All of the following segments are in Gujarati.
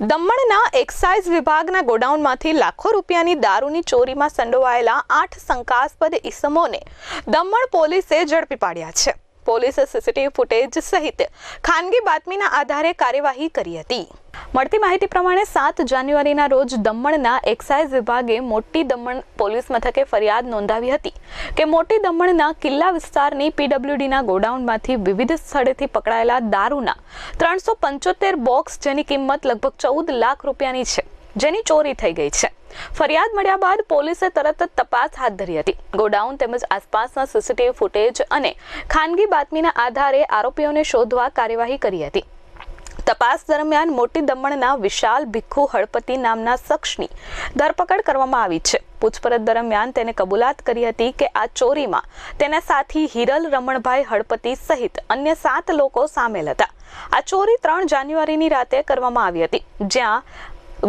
દમણના એક્સાઇઝ વિભાગના ગોડાઉનમાંથી લાખો રૂપિયાની દારૂની ચોરીમાં સંડોવાયેલા આઠ શંકાસ્પદ ઇસમોને દમણ પોલીસે ઝડપી પાડ્યા છે. પોલીસે સીસીટીવી ફૂટેજ સહિત ખાનગી બાતમીના આધારે કાર્યવાહી કરી હતી. મળતી માહિતી પ્રમાણે સાત જાન્યુઆરીના રોજ દમણના એક્સાઇઝ વિભાગે મોટી દમણ પોલીસ મથકે ફરિયાદ નોંધાવી હતી કે મોટી દમણના કિલ્લા વિસ્તારની પીડબ્લ્યુડીના ગોડાઉનમાંથી વિવિધ સ્થળેથી પકડાયેલા દારૂના ત્રણસો પંચોતેર બોક્સ જેની કિંમત લગભગ ચૌદ લાખ રૂપિયાની છે, જેની ચોરી થઈ ગઈ છે. ફરિયાદ મળ્યા બાદ પોલીસે તરત જ તપાસ હાથ ધરી હતી. ગોડાઉન તેમજ આસપાસના સીસીટીવી ફૂટેજ અને ખાનગી બાતમીના આધારે આરોપીઓને શોધવા કાર્યવાહી કરી હતી. તપાસ દરમિયાન મોટી દમણના વિશાલ ભિખુ હળપતિ નામના શખ્સની ધરપકડ કરવામાં આવી છે. પૂછપરછ દરમિયાન તેને કબૂલાત કરી હતી કે આ ચોરીમાં તેના સાથી હિરલ રમણભાઈ હળપતિ સહિત અન્ય સાત લોકો સામેલ હતા. આ ચોરી ત્રણ જાન્યુઆરીની રાતે કરવામાં આવી હતી, જ્યાં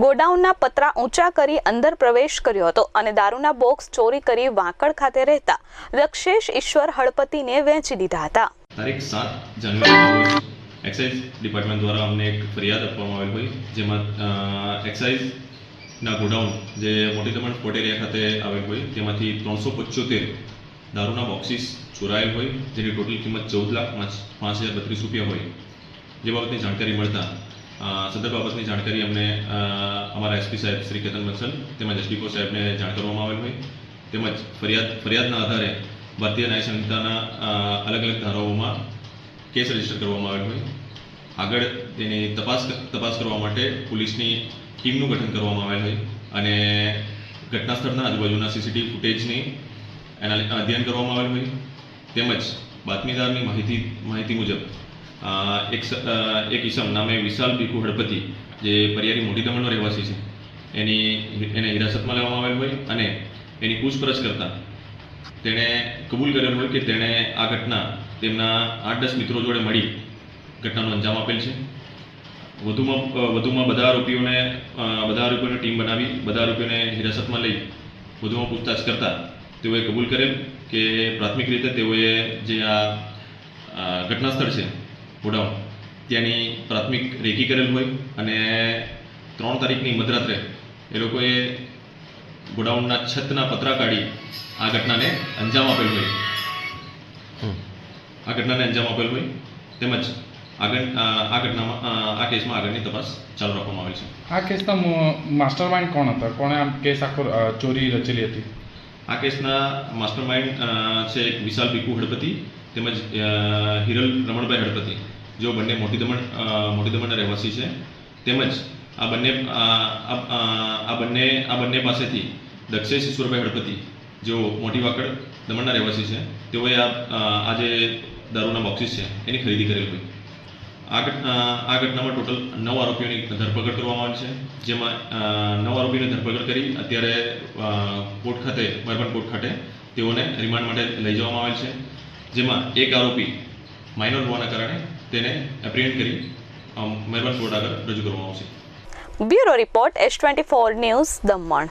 ગોડાઉનના પતરા ઊંચા કરી અંદર પ્રવેશ કર્યો હતો અને દારૂના બોક્સ ચોરી કરી વાંકડ ખાતે રહેતા દક્ષેશ ઈશ્વર હળપતિને વેચી દીધા હતા. તારીખ સાત જાન્યુઆરીના રોજ એક્સાઇઝ ડિપાર્ટમેન્ટ દ્વારા અમને એક ફરિયાદ આપવામાં આવેલ હોય, જેમાં એક્સાઇઝના ગોડાઉન જે મોટી દમણ ફોર્ટ એરિયા ખાતે આવેલ હોય, તેમાંથી ત્રણસો પચોતેર દારૂના બોક્સીસ ચોરાયેલ હોય, જેની ટોટલ કિંમત ચૌદ લાખ પાંચ પાંચ હજાર બત્રીસ રૂપિયા હોય. જે બાબતની જાણકારી મળતા સદર બાબતની જાણકારી અમને અમારા એસપી સાહેબ શ્રી કેતન બંસલ તેમજ એસડીકો સાહેબને જાણ કરવામાં આવેલ હોય. તેમજ ફરિયાદ, ફરિયાદના આધારે ભારતીય ન્યાય સંહિતાના અલગ અલગ ધારાઓમાં કેસ રજિસ્ટર કરવામાં આવેલ હોય. આગળ તેની તપાસ તપાસ કરવા માટે પોલીસની ટીમનું ગઠન કરવામાં આવેલ હોય. અને ઘટના સ્થળના આજુબાજુના સીસીટીવી ફૂટેજની એના અધ્યયન કરવામાં આવેલ હોય. તેમજ બાતમીદારની માહિતી માહિતી મુજબ એક એક ઈસમ નામે વિશાલ ભીખુ હળપતિ, જે પરિયારી મોટી દમણનો રહેવાસી છે, એની, એને હિરાસતમાં લેવામાં આવેલ હોય અને એની પૂછપરછ કરતા તેણે કબૂલ કરેલ હોય કે તેણે આ ઘટના તેમના આઠ દસ મિત્રો જોડે મળી ઘટનાનો અંજામ આપેલ છે. વધુમાં વધુમાં બધા આરોપીઓને બધા આરોપીઓને ટીમ બનાવી, બધા આરોપીઓને હિરાસતમાં લઈ વધુમાં પૂછતાછ કરતા તેઓએ કબૂલ કરેલ કે પ્રાથમિક રીતે તેઓએ જે આ ઘટના સ્થળ છે, ગોડાઉન, ત્યાંની પ્રાથમિક રેકી કરેલ હોય અને ત્રણ તારીખની મધરાત્રે એ લોકોએ ગોડાઉનના છતના પતરા કાઢી આ ઘટનાને અંજામ આપેલ હોય. આ ઘટનાને અંજામ આપેલ હોય. તેમજ આગળ આ ઘટનામાં આ કેસમાં આગળની તપાસ ચાલુ રાખવામાં આવેલ છે. આ કેસના માસ્ટર માઇન્ડ કોણ હતા? કોણે આમ કેસ આખો ચોરી રચેલી હતી? આ કેસના માસ્ટર માઇન્ડ છે એક વિશાલ ભીખુ હળપતિ તેમજ હિરલ રમણભાઈ હળપતિ જેઓ બંને મોટી દમણ મોટી દમણના રહેવાસી છે. તેમજ આ બંને આ બંને આ બંને પાસેથી દક્ષેશ ઈશ્વરભાઈ હળપતિ, જેઓ મોટી વાકડ દમણના રહેવાસી છે, તેઓએ આ આ જે દારૂના બોક્સીસ છે, એની ખરીદી કરેલ હોય. આ આ ઘટનામાં ટોટલ નવ આરોપીઓની ધરપકડ કરવામાં આવી છે, જેમાં નવ આરોપીઓની ધરપકડ કરી અત્યારે કોર્ટ ખાતે મરબન કોર્ટ ખાતે તેઓને રિમાન્ડ માટે લઈ જવામાં આવેલ છે, જેમાં એક આરોપી માઇનોર હોવાના કારણે તેને એપ્રિહેન્ડ કરી મહેરબાન કોર્ટ આગળ રજૂ કરવામાં આવશે. Bureau report S twenty four news Daman.